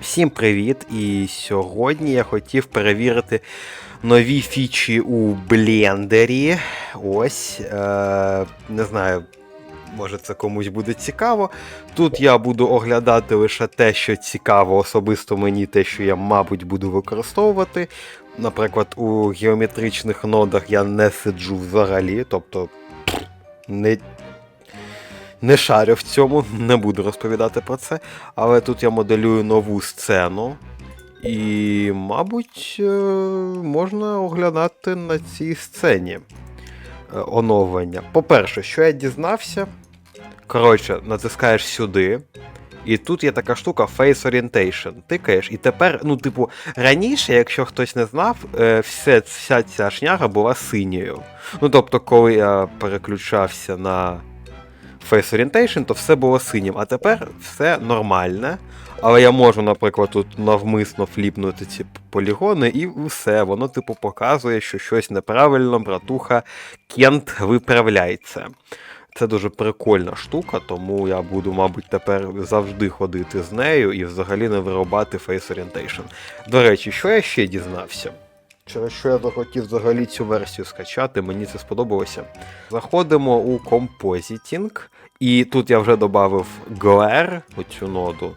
Всім привіт! І сьогодні я хотів перевірити нові фічі у блендері. Ось, е, не знаю, може це комусь буде цікаво. Тут я буду оглядати лише те, що цікаво особисто мені, те, що я, мабуть, буду використовувати. Наприклад, у геометричних нодах я не сиджу взагалі, тобто не не шарю в цьому, не буду розповідати про це. Але тут я моделюю нову сцену. І, мабуть, е, можна оглядати на цій сцені е, оновлення. По-перше, що я дізнався. Коротше, натискаєш сюди. І тут є така штука Face Orientation. Тикаєш, і тепер, ну, типу, раніше, якщо хтось не знав, е, все, вся ця шняга була синьою. Ну, тобто, коли я переключався на Face Orientation, то все було синім, а тепер все нормальне. Але я можу, наприклад, тут навмисно фліпнути ці полігони, і все, воно, типу, показує, що щось неправильно, братуха, Кент виправляється. Це дуже прикольна штука, тому я буду, мабуть, тепер завжди ходити з нею і взагалі не вирубати Face Orientation. До речі, що я ще дізнався? Через що я захотів взагалі цю версію скачати, мені це сподобалося. Заходимо у Compositing, і тут я вже додав Glare, оцю ноду.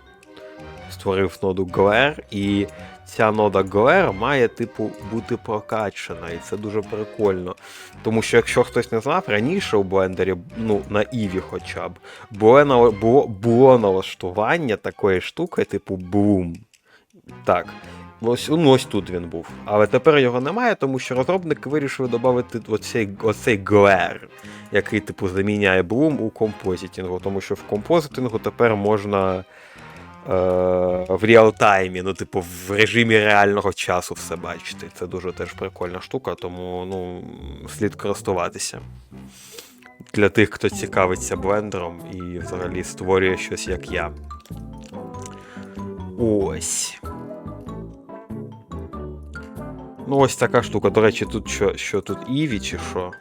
Створив ноду Glare, і ця нода Glare має, типу, бути прокачана, і це дуже прикольно. Тому що, якщо хтось не знав, раніше у блендері, ну, на Іві хоча б, було, було, було налаштування такої штуки, типу Bloom. Так. Ось, ну, ось тут він був. Але тепер його немає, тому що розробники вирішили додати оцей, оцей глер, який, типу, заміняє Bloom у композитінгу. Тому що в композитингу тепер можна е, в реалтаймі, ну, типу, в режимі реального часу все бачити. Це дуже теж прикольна штука, тому ну, слід користуватися. Для тих, хто цікавиться блендером і взагалі створює щось як я. Ось. Ну, ось така штука. До речі, тут що, що тут Іві чи що?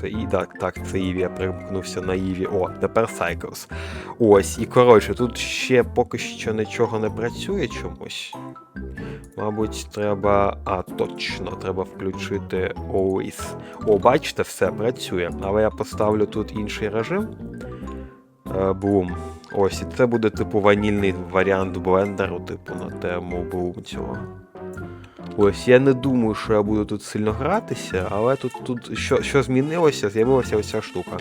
Це і так, так, це Іві, я примкнувся на Іві. О, тепер Cycles. Ось, і коротше, тут ще поки що нічого не працює чомусь. Мабуть, треба. А, точно, треба включити Always. О, бачите, все працює. Але я поставлю тут інший режим. Е, Bloom. Ось, і це буде типу ванільний варіант блендеру, типу, на тему Bloom цього. Ось, я не думаю, що я буду тут сильно гратися, але тут, тут що, що змінилося, з'явилася ось ця штука.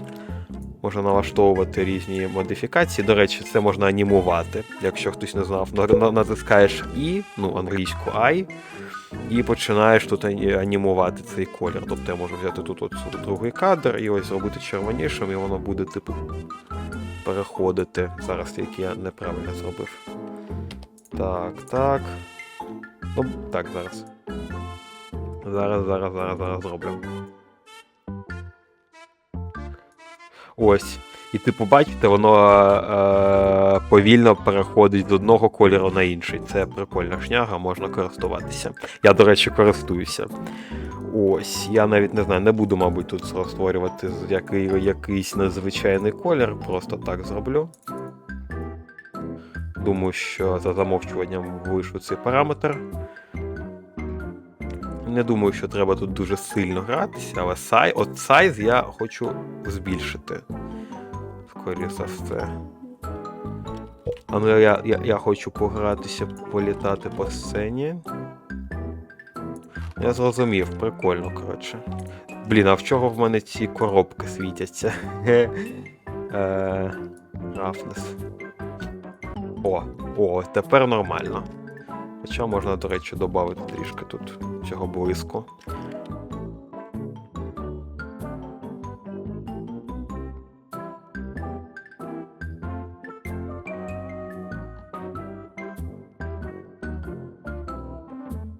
Можна налаштовувати різні модифікації. До речі, це можна анімувати, якщо хтось не знав. На- на- Натискаєш І, ну, англійську I, і починаєш тут анімувати цей колір. Тобто я можу взяти тут от другий кадр і ось зробити червонішим, і воно буде, типу, переходити. Зараз тільки я неправильно зробив. Так, так. Ну, так, зараз. Зараз, зараз, зараз, зараз зроблю. Ось. І типу, бачите, воно е, повільно переходить з одного кольору на інший. Це прикольна шняга, можна користуватися. Я, до речі, користуюся. Ось, я навіть не знаю, не буду, мабуть, тут створювати який, якийсь незвичайний колір, просто так зроблю. Думаю, що за замовчуванням вийшов цей параметр. Не думаю, що треба тут дуже сильно гратися, але сай, от сайз я хочу збільшити. Скоріше за все. А ну я, я, я хочу погратися, політати по сцені. Я зрозумів, прикольно, коротше. Блін, а в чого в мене ці коробки світяться? Е, Roughness. О, о, тепер нормально. Хоча можна, до речі, додати трішки тут цього блиску.